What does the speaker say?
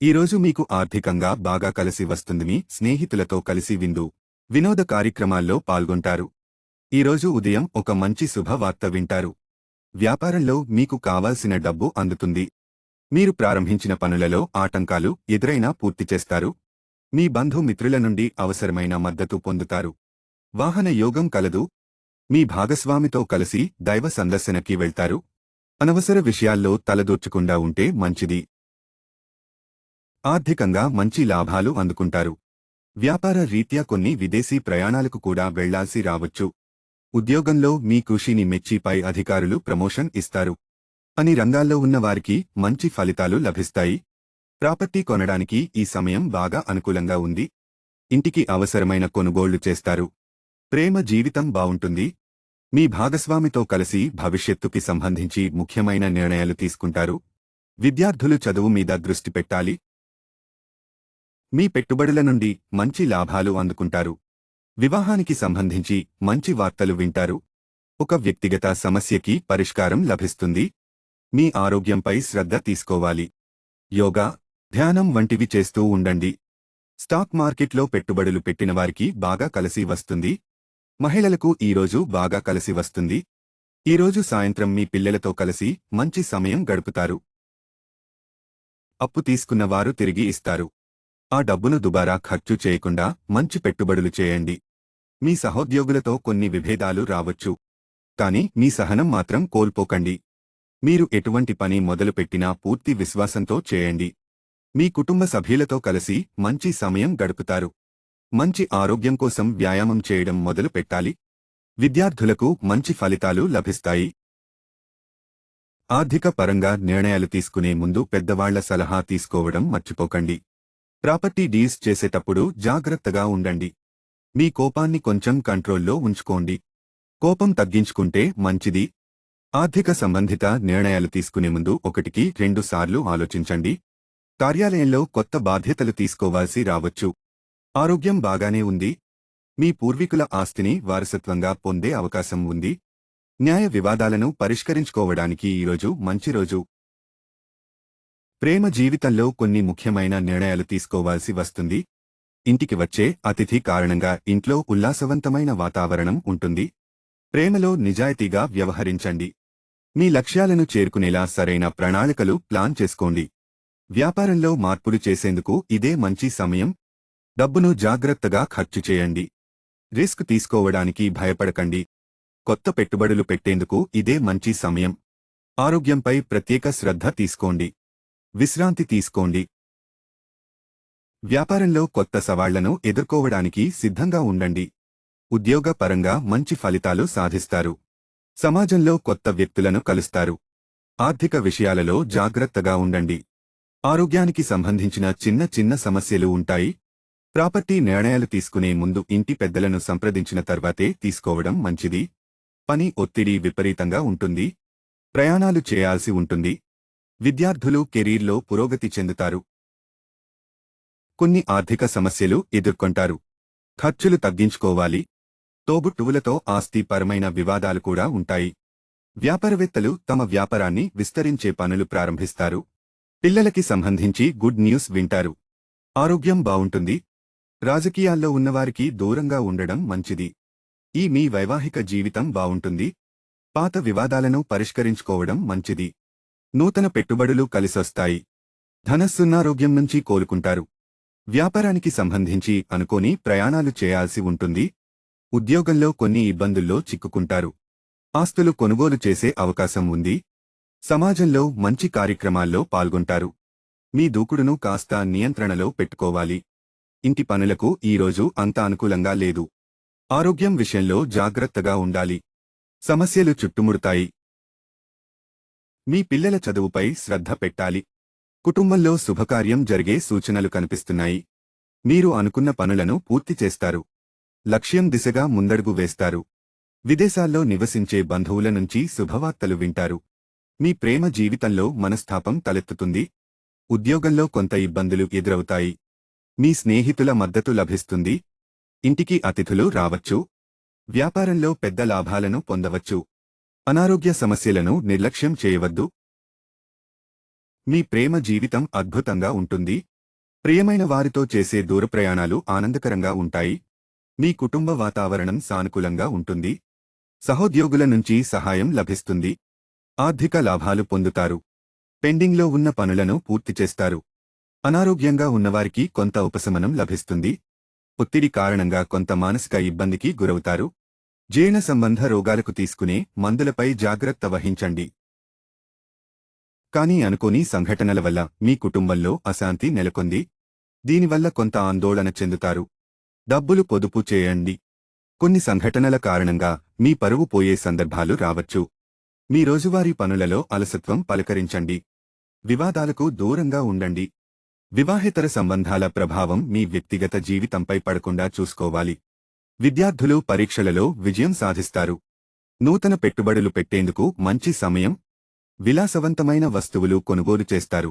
ఈరోజు మీకు ఆర్థికంగా బాగా కలిసి వస్తుందని స్నేహితులతో కలిసి విందు. వినోద కార్యక్రమాల్లో పాల్గొంటారు. ఈరోజు ఉదయం ఒక మంచి శుభవార్త వింటారు. వ్యాపారంలో మీకు కావాల్సిన డబ్బు అందుతుంది. మీరు ప్రారంభించిన పనులలో ఆటంకాలు ఎదురైనా పూర్తి చేస్తారు. మీ బంధుమిత్రుల నుండి అవసరమైన మద్దతు పొందుతారు. వాహన యోగం కలదు. మీ భాగస్వామితో కలిసి దైవ సందర్శనకి వెళ్తారు. అనవసర విషయాల్లో తలదూర్చకుండా ఉంటే మంచిది. ఆర్థికంగా మంచి లాభాలు అందుకుంటారు. వ్యాపార రీత్యా కొన్ని విదేశీ ప్రయాణాలకు కూడా వెళ్ళాల్సి రావచ్చు. ఉద్యోగంలో మీ కృషిని మెచ్చిపై అధికారులు ప్రమోషన్ ఇస్తారు. అని రంగాల్లో ఉన్నవారికి మంచి ఫలితాలు లభిస్తాయి. ప్రాపర్టీ కొనడానికి ఈ సమయం బాగా అనుకూలంగా ఉంది. ఇంటికి అవసరమైన కొనుగోళ్ళు చేస్తారు. ప్రేమ జీవితం బావుంటుంది. మీ భాగస్వామితో కలిసి భవిష్యత్తుకి సంబంధించి ముఖ్యమైన నిర్ణయాలు తీసుకుంటారు. విద్యార్థులు చదువు మీద దృష్టి పెట్టాలి. మీ పెట్టుబడుల నుండి మంచి లాభాలు అందుకుంటారు. వివాహానికి సంబంధించి మంచి వార్తలు వింటారు. ఒక వ్యక్తిగత సమస్యకి పరిష్కారం లభిస్తుంది. మీ ఆరోగ్యంపై శ్రద్ధ తీసుకోవాలి. యోగా ధ్యానం వంటివి చేస్తూ ఉండండి. స్టాక్ మార్కెట్లో పెట్టుబడులు పెట్టిన వారికి బాగా కలిసి వస్తుంది. మహిళలకు ఈరోజు బాగా కలిసి వస్తుంది. ఈరోజు సాయంత్రం మీ పిల్లలతో కలిసి మంచి సమయం గడుపుతారు. అప్పు తీసుకున్నవారు తిరిగి ఇస్తారు. ఆ డబ్బును దుబారా ఖర్చు చేయకుండా మంచి పెట్టుబడులు చేయండి. మీ సహోద్యోగులతో కొన్ని విభేదాలు రావచ్చు. కాని మీ సహనం మాత్రం కోల్పోకండి. మీరు ఎటువంటి పని మొదలుపెట్టినా పూర్తి విశ్వాసంతో చేయండి. మీ కుటుంబ సభ్యులతో కలిసి మంచి సమయం గడుపుతారు. మంచి ఆరోగ్యం కోసం వ్యాయామం చేయడం మొదలు పెట్టాలి. విద్యార్థులకు మంచి ఫలితాలు లభిస్తాయి. ఆర్థిక పరంగా నిర్ణయాలు తీసుకునే ముందు పెద్దవాళ్ళ సలహా తీసుకోవడం మర్చిపోకండి. ప్రాపర్టీ డీల్స్ చేసేటప్పుడు జాగ్రత్తగా ఉండండి. మీ కోపాన్ని కొంచెం కంట్రోల్లో ఉంచుకోండి. కోపం తగ్గించుకుంటే మంచిది. ఆర్థిక సంబంధిత నిర్ణయాలు తీసుకునే ముందు ఒకటికి రెండుసార్లు ఆలోచించండి. కార్యాలయంలో కొత్త బాధ్యతలు తీసుకోవాల్సి రావచ్చు. ఆరోగ్యం బాగానే ఉంది. మీ పూర్వీకుల ఆస్తిని వారసత్వంగా పొందే అవకాశం ఉంది. న్యాయ వివాదాలను పరిష్కరించుకోవడానికి ఈరోజు మంచి రోజు. ప్రేమ జీవితంలో కొన్ని ముఖ్యమైన నిర్ణయాలు తీసుకోవాల్సి వస్తుంది. ఇంటికి వచ్చే అతిథి కారణంగా ఇంట్లో ఉల్లాసవంతమైన వాతావరణం ఉంటుంది. ప్రేమలో నిజాయితీగా వ్యవహరించండి. మీ లక్ష్యాలను చేరుకునేలా సరైన ప్రణాళికలు ప్లాన్ చేసుకోండి. వ్యాపారంలో మార్పులు చేసేందుకు ఇదే మంచి సమయం. డబ్బును జాగ్రత్తగా ఖర్చు చేయండి. రిస్క్ తీసుకోవడానికి భయపడకండి. కొత్త పెట్టుబడులు పెట్టేందుకు ఇదే మంచి సమయం. ఆరోగ్యంపై ప్రత్యేక శ్రద్ధ తీసుకోండి. విశ్రాంతి తీసుకోండి. వ్యాపారంలో కొత్త సవాళ్ళను ఎదుర్కోవడానికి సిద్ధంగా ఉండండి. ఉద్యోగపరంగా మంచి ఫలితాలు సాధిస్తారు. సమాజంలో కొత్త వ్యక్తులను కలుస్తారు. ఆర్థిక విషయాలలో జాగ్రత్తగా ఉండండి. ఆరోగ్యానికి సంబంధించిన చిన్న చిన్న సమస్యలు ఉంటాయి. ప్రాపర్టీ నిర్ణయాలు తీసుకునే ముందు ఇంటి పెద్దలను సంప్రదించిన తర్వాతే తీసుకోవడం మంచిది. పని ఒత్తిడి విపరీతంగా ఉంటుంది. ప్రయాణాలు చేయాల్సి ఉంటుంది. విద్యార్థులు కెరీర్లో పురోగతి చెందుతారు. కొన్ని ఆర్థిక సమస్యలు ఎదుర్కొంటారు. ఖర్చులు తగ్గించుకోవాలి. తోబుట్టువులతో ఆస్తిపరమైన వివాదాలు కూడా ఉంటాయి. వ్యాపారవేత్తలు తమ వ్యాపారాన్ని విస్తరించే పనులు ప్రారంభిస్తారు. పిల్లలకి సంబంధించి గుడ్ న్యూస్ వింటారు. ఆరోగ్యం బావుంటుంది రాజకీయాల్లో ఉన్నవారికి దూరంగా ఉండడం మంచిది. ఈ మీ వైవాహిక జీవితం బావుంటుంది పాత వివాదాలను పరిష్కరించుకోవడం మంచిది. నూతన పెట్టుబడులు కలిసొస్తాయి. ధనస్సున్నారోగ్యం నుంచి కోలుకుంటారు. వ్యాపారానికి సంబంధించి అనుకోని ప్రయాణాలు చేయాల్సి ఉంటుంది. ఉద్యోగంలో కొన్ని ఇబ్బందుల్లో చిక్కుకుంటారు. ఆస్తులు కొనుగోలు చేసే అవకాశం ఉంది. సమాజంలో మంచి కార్యక్రమాల్లో పాల్గొంటారు. మీ దూకుడును కాస్త నియంత్రణలో పెట్టుకోవాలి. ఇంటి పనులకు ఈరోజు అంత అనుకూలంగా లేదు. ఆరోగ్యం విషయంలో జాగ్రత్తగా ఉండాలి. సమస్యలు చుట్టుముడతాయి. మీ పిల్లల చదువుపై శ్రద్ధ పెట్టాలి. కుటుంబంలో శుభకార్యం జరిగే సూచనలు కనిపిస్తున్నాయి. మీరు అనుకున్న పనులను పూర్తి చేస్తారు. లక్ష్యం దిశగా ముందడుగు వేస్తారు. విదేశాల్లో నివసించే బంధువుల నుంచి శుభవార్తలు వింటారు. మీ ప్రేమ జీవితంలో మనస్థాపం తలెత్తుతుంది. ఉద్యోగంలో కొంత ఇబ్బందులు ఎదురవుతాయి. మీ స్నేహితుల మద్దతు లభిస్తుంది. ఇంటికి అతిథులు రావచ్చు. వ్యాపారంలో పెద్ద లాభాలను పొందవచ్చు. అనారోగ్య సమస్యలను నిర్లక్ష్యం చేయవద్దు. మీ ప్రేమ జీవితం అద్భుతంగా ఉంటుంది. ప్రియమైన వారితో చేసే దూర ప్రయాణాలు ఆనందకరంగా ఉంటాయి. మీ కుటుంబ వాతావరణం సానుకూలంగా ఉంటుంది. సహోద్యోగుల నుంచి సహాయం లభిస్తుంది. ఆర్థిక లాభాలు పొందుతారు. పెండింగ్లో ఉన్న పనులను పూర్తి చేస్తారు. అనారోగ్యంగా ఉన్నవారికి కొంత ఉపశమనం లభిస్తుంది. ఒత్తిడి కారణంగా కొంత మానసిక ఇబ్బందికి గురవుతారు. జీర్ణ సంబంధ రోగాలకు తీసుకునే మందులపై జాగ్రత్త వహించండి. కానీ అనుకోని సంఘటనల వల్ల మీ కుటుంబంలో అశాంతి నెలకొంది. దీనివల్ల కొంత ఆందోళన చెందుతారు. డబ్బులు పొదుపు చేయండి. కొన్ని సంఘటనల కారణంగా మీ పరువు పోయే సందర్భాలు రావచ్చు. మీ రోజువారీ పనులలో అలసత్వం పలకరించండి. వివాదాలకు దూరంగా ఉండండి. వివాహేతర సంబంధాల ప్రభావం మీ వ్యక్తిగత జీవితంపై పడకుండా చూసుకోవాలి. విద్యార్థులు పరీక్షలలో విజయం సాధిస్తారు. నూతన పెట్టుబడులు పెట్టేందుకు మంచి సమయం విలాసవంతమైన వస్తువులు కొనుగోలు చేస్తారు.